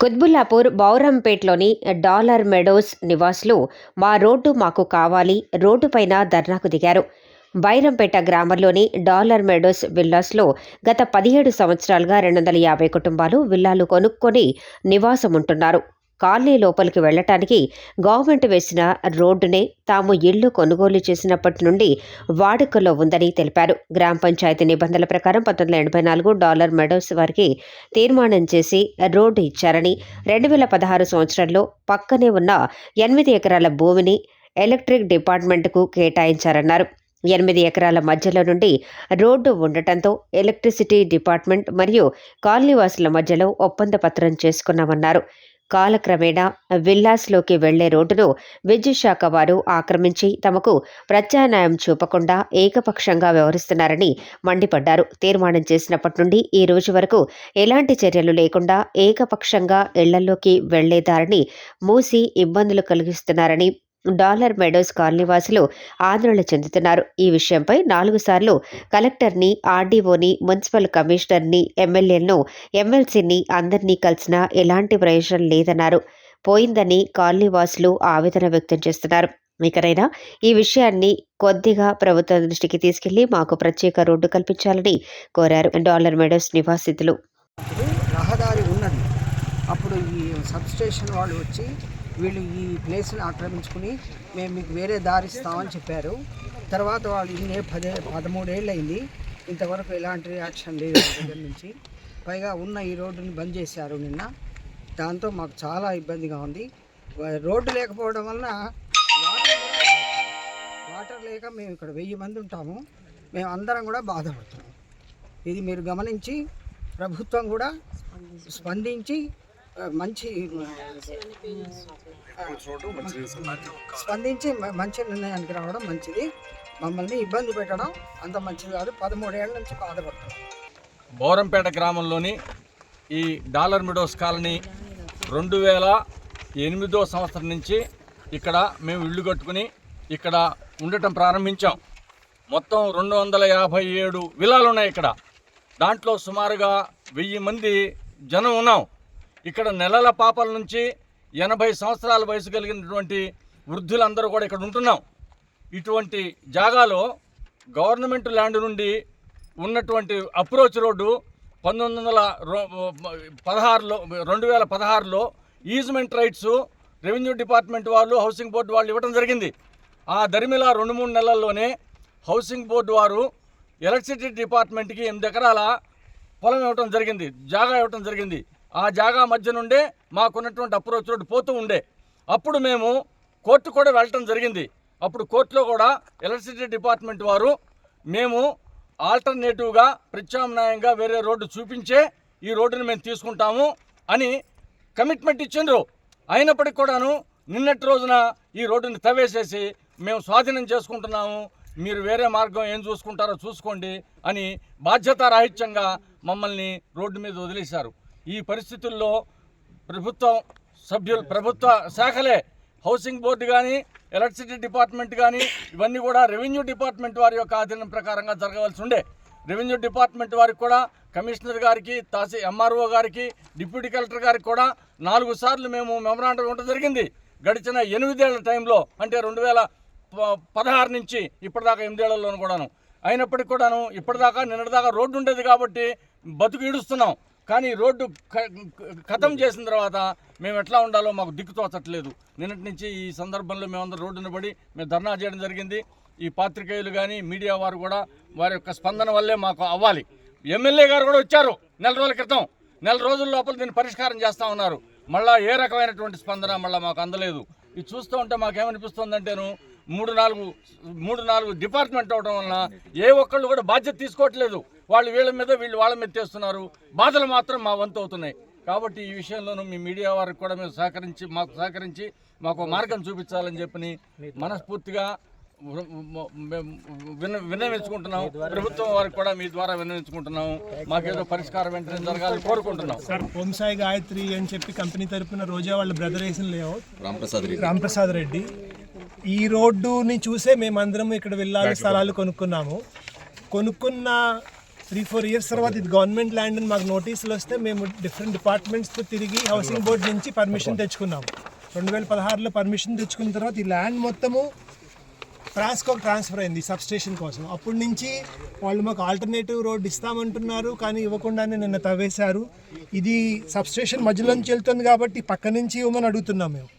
Quthbullapur బౌరంపేట్లోని dollar Meadows నివాసులు మా road మాకు కావాలి రోడ్డుపైన ధర్నాకు దిగారు. బైరంపేట గ్రామంలోని డాలర్ మెడోస్ విల్లాస్లో గత పదిహేడు సంవత్సరాలుగా రెండు వందల యాభై కుటుంబాలు విల్లాలు కొనుక్కొని నివాసం ఉంటున్నారు కాలనీ లోపలికి వెళ్ళటానికి గవర్నమెంట్ వేసిన రోడ్డునే తాము ఇళ్ళు కొనుగోలు చేసినప్పటి నుండి వాడుకలో ఉందని తెలిపారు. గ్రామ పంచాయతీ నిబంధనల ప్రకారం పంతొమ్మిది వందల ఎనభై నాలుగు డాలర్ మెడోస్ వారికి తీర్మానం చేసి రోడ్డు ఇచ్చారని రెండు వేల పదహారు సంవత్సరంలో పక్కనే ఉన్న ఎనిమిది ఎకరాల భూమిని ఎలక్ట్రిక్ డిపార్ట్మెంట్కు కేటాయించారన్నారు. ఎనిమిది ఎకరాల మధ్యలో నుండి రోడ్డు ఉండటంతో ఎలక్ట్రిసిటీ డిపార్ట్మెంట్ మరియు కాలనీవాసుల మధ్యలో ఒప్పంద పత్రం చేసుకున్నామన్నారు. కాలక్రమేణా విల్లాస్లోకి వెళ్ళే రోడ్డును విద్యుత్ శాఖ వారు ఆక్రమించి తమకు ప్రత్యామ్నాయం చూపకుండా ఏకపక్షంగా వ్యవహరిస్తున్నారని మండిపడ్డారు. తీర్మానం చేసినప్పటి నుండి ఈ రోజు వరకు ఎలాంటి చర్యలు లేకుండా ఏకపక్షంగా ఇళ్ళలోకి వెళ్ళే దారిని మూసి ఇబ్బందులు కలిగిస్తున్నారని డాలర్ మెడోస్ కాలనీవాసులు ఆందోళన చెందుతున్నారు. ఈ విషయంపై నాలుగు సార్లు కలెక్టర్ని ఆర్డీఓని మున్సిపల్ కమిషనర్ని ఎమ్మెల్యేలను ఎమ్మెల్సీని అందరినీ కలిసినా ఎలాంటి ప్రయోజనం లేదన్నారు. పోయిందని కాలనీవాసులు ఆవేదన వ్యక్తం చేస్తున్నారు. ఇకనైనా ఈ విషయాన్ని కొద్దిగా ప్రభుత్వ దృష్టికి తీసుకెళ్ళి మాకు ప్రత్యేక రోడ్డు కల్పించాలని కోరారు డాలర్ మెడోస్ నివాసితులు. అప్పుడు రహదారి ఉన్నది. అప్పుడు ఈ సబ్ స్టేషన్ వాళ్ళు వచ్చి వీళ్ళు ఈ ప్లేస్ని ఆక్రమించుకుని మేము మీకు వేరే దారి ఇస్తామని చెప్పారు. తర్వాత వాళ్ళు ఇన్నే పదే పదమూడేళ్ళు అయింది ఇంతవరకు ఎలాంటి రియాక్షన్ లేదు దగ్గర నుంచి. పైగా ఉన్న ఈ రోడ్డుని బంద్ చేశారు నిన్న. దాంతో మాకు చాలా ఇబ్బందిగా ఉంది. రోడ్డు లేకపోవడం వలన వాటర్ లేక మేము ఇక్కడ వెయ్యి మంది ఉంటాము. మేము అందరం కూడా బాధపడుతున్నాం. ఇది మీరు గమనించి ప్రభుత్వం కూడా స్పందించి మంచి స్పందించి. మంచి నిర్ణయానికి రావడం మంచిది. మమ్మల్ని ఇబ్బంది పెట్టడం అంత మంచిది కాదు. పదమూడేళ్ళ నుంచి బాధపడుతున్నాం. బౌరంపేట గ్రామంలోని ఈ డాలర్ మిడోస్ కాలనీ రెండు వేల ఎనిమిదో సంవత్సరం నుంచి ఇక్కడ మేము ఇల్లు కట్టుకుని ఇక్కడ ఉండటం ప్రారంభించాం. మొత్తం రెండు వందల యాభై ఏడు విలాలు ఉన్నాయి ఇక్కడ. దాంట్లో సుమారుగా వెయ్యి మంది జనం ఉన్నాం. ఇక్కడ నెలల పాపల నుంచి ఎనభై సంవత్సరాల వయసు కలిగినటువంటి వృద్ధులందరూ కూడా ఇక్కడ ఉంటున్నాం. ఇటువంటి జాగాలో గవర్నమెంట్ ల్యాండ్ నుండి ఉన్నటువంటి అప్రోచ్ రోడ్డు పంతొమ్మిది వందల పదహారులో రెండు వేల పదహారులో ఈజ్మెంట్ రైట్స్ రెవెన్యూ డిపార్ట్మెంట్ వాళ్ళు హౌసింగ్ బోర్డు వాళ్ళు ఇవ్వడం జరిగింది. ఆ దరిమిలా రెండు మూడు నెలల్లోనే హౌసింగ్ బోర్డు వారు ఎలక్ట్రిసిటీ డిపార్ట్మెంట్కి ఎనిమిది ఎకరాల పొలం ఇవ్వటం జరిగింది జాగా ఇవ్వటం జరిగింది. ఆ జాగా మధ్య నుండే మాకున్నటువంటి అప్రోచ్ రోడ్డు పోతూ ఉండే. అప్పుడు మేము కోర్టు కూడా వెళ్ళటం జరిగింది. అప్పుడు కోర్టులో కూడా ఎలక్ట్రిసిటీ డిపార్ట్మెంట్ వారు మేము ఆల్టర్నేటివ్గా ప్రత్యామ్నాయంగా వేరే రోడ్డు చూపించే ఈ రోడ్డుని మేము తీసుకుంటాము అని కమిట్మెంట్ ఇచ్చిండ్రు. అయినప్పటికి కూడాను నిన్నటి రోజున ఈ రోడ్డుని తవ్వేసేసి మేము స్వాధీనం చేసుకుంటున్నాము. మీరు వేరే మార్గం ఏం చూసుకుంటారో చూసుకోండి అని బాధ్యతారాహిత్యంగా మమ్మల్ని రోడ్డు మీద వదిలేశారు. ఈ పరిస్థితుల్లో ప్రభుత్వం సభ్యులు ప్రభుత్వ శాఖలే హౌసింగ్ బోర్డు కానీ ఎలక్ట్రిసిటీ డిపార్ట్మెంట్ కానీ ఇవన్నీ కూడా రెవెన్యూ డిపార్ట్మెంట్ వారి యొక్క ఆధీనం ప్రకారంగా జరగవలసి ఉండే. రెవెన్యూ డిపార్ట్మెంట్ వారికి కూడా కమిషనర్ గారికి తహసీ ఎంఆర్ఓ గారికి డిప్యూటీ కలెక్టర్ గారికి కూడా నాలుగు సార్లు మేము మెమరాండం ఇవ్వడం జరిగింది. గడిచిన ఎనిమిదేళ్ళ టైంలో అంటే రెండు వేల ప- పదహారు నుంచి ఇప్పటిదాకా ఎనిమిదేళ్ళలోనూ కూడాను. అయినప్పటికి కూడాను ఇప్పటిదాకా నిన్నటిదాకా రోడ్డు ఉండేది కాబట్టి బతుకు ఈడుస్తున్నాం. కానీ రోడ్డు ఖతం చేసిన తర్వాత మేము ఎట్లా ఉండాలో మాకు దిక్కు తోచట్లేదు. నిన్నటి నుంచి ఈ సందర్భంలో మేమందరం రోడ్డున పడి మేము ధర్నా చేయడం జరిగింది. ఈ పాత్రికేయులు కానీ మీడియా వారు కూడా వారి యొక్క స్పందన వల్లే మాకు అవ్వాలి. ఎమ్మెల్యే గారు కూడా వచ్చారు నెల రోజుల క్రితం. నెల రోజుల లోపల దీన్ని పరిష్కారం చేస్తూ ఉన్నారు. మళ్ళీ ఏ రకమైనటువంటి స్పందన మళ్ళీ మాకు అందలేదు. ఇది చూస్తూ ఉంటే మాకేమనిపిస్తుందంటేను మూడు నాలుగు మూడు నాలుగు డిపార్ట్మెంట్ అవడం వలన ఏ ఒక్కళ్ళు కూడా బాధ్యత తీసుకోవట్లేదు. వాళ్ళు వీళ్ళ మీద వీళ్ళు వాళ్ళ మీద చేస్తున్నారు. బాధలు మాత్రం మా వంతు అవుతున్నాయి. కాబట్టి ఈ విషయంలోనూ మీ మీడియా వారికి కూడా మేము సహకరించి మాకు సహకరించి మాకు మార్గం చూపించాలని చెప్పని మనస్ఫూర్తిగా విన్నవించుకుంటున్నాం. ప్రభుత్వం వారికి కూడా మీ ద్వారా విన్నవించుకుంటున్నాము మాకేదో పరిష్కారం వెంటనే జరగాలని కోరుకుంటున్నాం. సార్ ఓం సాయి గాయత్రి అని చెప్పి కంపెనీ తరపున రోజా వాళ్ళ బ్రదర్ వేసిన లేఅవుట్ రాంప్రసాద్ రెడ్డి. రాంప్రసాద్ రెడ్డి. ఈ రోడ్డుని చూసే మేమందరం ఇక్కడ వెళ్ళాలి స్థలాలు కొనుక్కున్నాము. కొనుక్కున్న త్రీ ఫోర్ ఇయర్స్ తర్వాత ఇది గవర్నమెంట్ ల్యాండ్ అని మాకు నోటీసులు వస్తే మేము డిఫరెంట్ డిపార్ట్మెంట్స్తో తిరిగి హౌసింగ్ బోర్డ్ నుంచి పర్మిషన్ తెచ్చుకున్నాము. రెండు వేల పదహారులో పర్మిషన్ తెచ్చుకున్న తర్వాత ఈ ల్యాండ్ మొత్తము ట్రాన్స్కోకి ట్రాన్స్ఫర్ అయింది సబ్ స్టేషన్ కోసం. అప్పటి నుంచి వాళ్ళు మాకు ఆల్టర్నేటివ్ రోడ్ ఇస్తామంటున్నారు కానీ ఇవ్వకుండానే నిన్న తవ్వేశారు. ఇది సబ్ స్టేషన్ మధ్యలో నుంచి వెళ్తుంది కాబట్టి పక్క నుంచి ఇవ్వమని అడుగుతున్నాం మేము.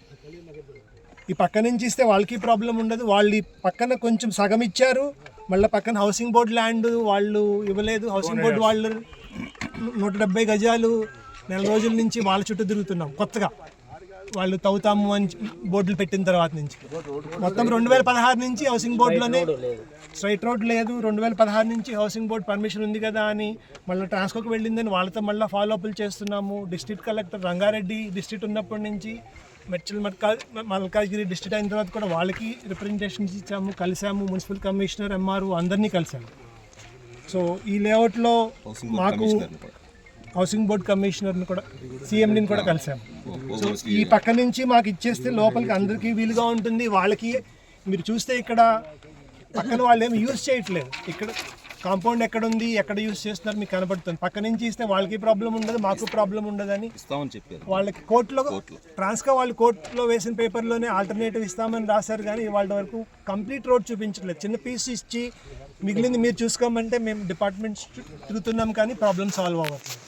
ఈ పక్క నుంచి ఇస్తే వాళ్ళకి ప్రాబ్లం ఉండదు. వాళ్ళు ఈ పక్కన కొంచెం సగం ఇచ్చారు. మళ్ళీ పక్కన హౌసింగ్ బోర్డ్ ల్యాండ్ వాళ్ళు ఇవ్వలేదు. హౌసింగ్ బోర్డు వాళ్ళు నూట డెబ్బై గజాలు నెల రోజుల నుంచి వాళ్ళ చుట్టూ తిరుగుతున్నాం కొత్తగా. వాళ్ళు తవ్వుతాము అని బోర్డులు పెట్టిన తర్వాత నుంచి. మొత్తం రెండు వేల పదహారు నుంచి హౌసింగ్ బోర్డులోనే స్ట్రైట్ రోడ్ లేదు. రెండు వేల పదహారు నుంచి హౌసింగ్ బోర్డ్ పర్మిషన్ ఉంది కదా అని మళ్ళీ ట్రాన్స్కోకి వెళ్ళిందని వాళ్ళతో మళ్ళీ ఫాలో అప్లు చేస్తున్నాము. డిస్ట్రిక్ట్ కలెక్టర్ రంగారెడ్డి డిస్ట్రిక్ట్ ఉన్నప్పటి నుంచి మెడ్చల్ మల్కా మల్కాజ్గిరి డిస్ట్రిక్ట్ అయిన తర్వాత కూడా వాళ్ళకి రిప్రజెంటేషన్స్ ఇచ్చాము కలిసాము మున్సిపల్ కమిషనర్ ఎంఆర్ఓ అందరినీ కలిసాము సో ఈ లేఅవుట్లో మాకు హౌసింగ్ బోర్డ్ కమిషనర్ని కూడా సీఎంని కూడా కలిసాము సో ఈ పక్క నుంచి మాకు ఇచ్చేస్తే లోపలికి అందరికీ వీలుగా ఉంటుంది. వాళ్ళకి మీరు చూస్తే ఇక్కడ పక్కన వాళ్ళు ఏమి యూజ్ చేయట్లేదు. ఇక్కడ కాంపౌండ్ ఎక్కడ ఉంది ఎక్కడ యూజ్ చేస్తున్నారు మీకు కనబడుతుంది. పక్క నుంచి ఇస్తే వాళ్ళకి ప్రాబ్లం ఉండదు మాకు ప్రాబ్లం ఉండదని ఇస్తామని చెప్పారు. వాళ్ళకి కోర్టులో ట్రాన్స్గా వాళ్ళు కోర్టులో వేసిన పేపర్లోనే ఆల్టర్నేటివ్ ఇస్తామని రాశారు కానీ వాళ్ళ వరకు కంప్లీట్ రోడ్ చూపించట్లేదు. చిన్న పీస్ ఇచ్చి మిగిలింది మీరు చూసుకోమంటే మేము డిపార్ట్మెంట్స్ తిరుగుతున్నాం కానీ ప్రాబ్లం సాల్వ్ అవ్వట్లేదు.